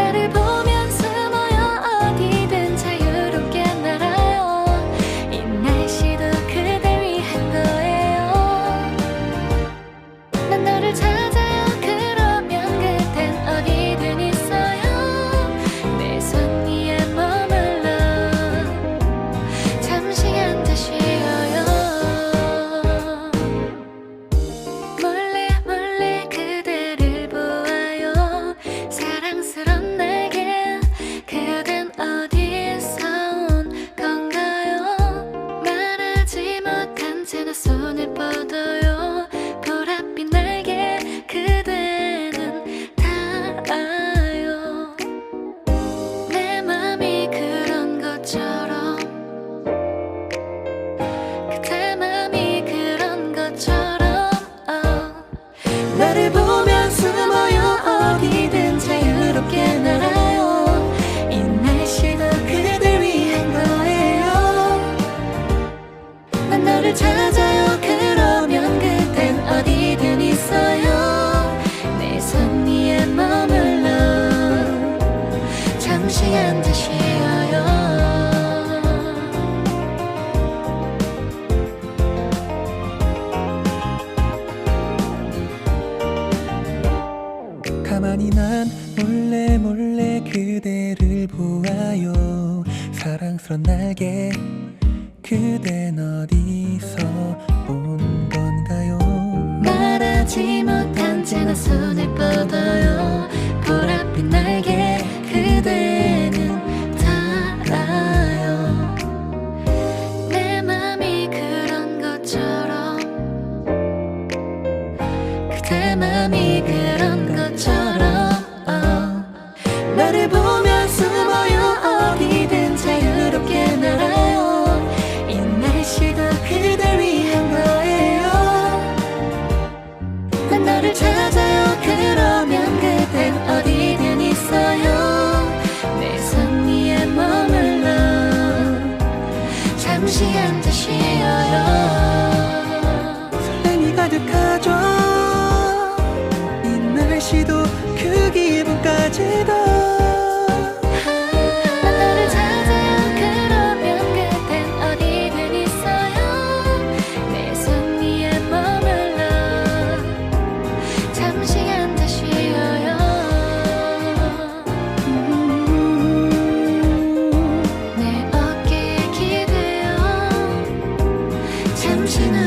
let it 새나 손을 뻗어요 난 너를 찾아요. 그러면 그땐 어디든 있어요. 내 손 위에 머물러 잠시 앉아 쉬어요. 가만히 난 몰래 몰래 그대를 보아요. 사랑스런 날개 그댄 어디서 온 건가요? 말하지 마. 무시한 듯이 여려 설렘이 가득하죠. 이 날씨도 그 기분까지도. 잠시나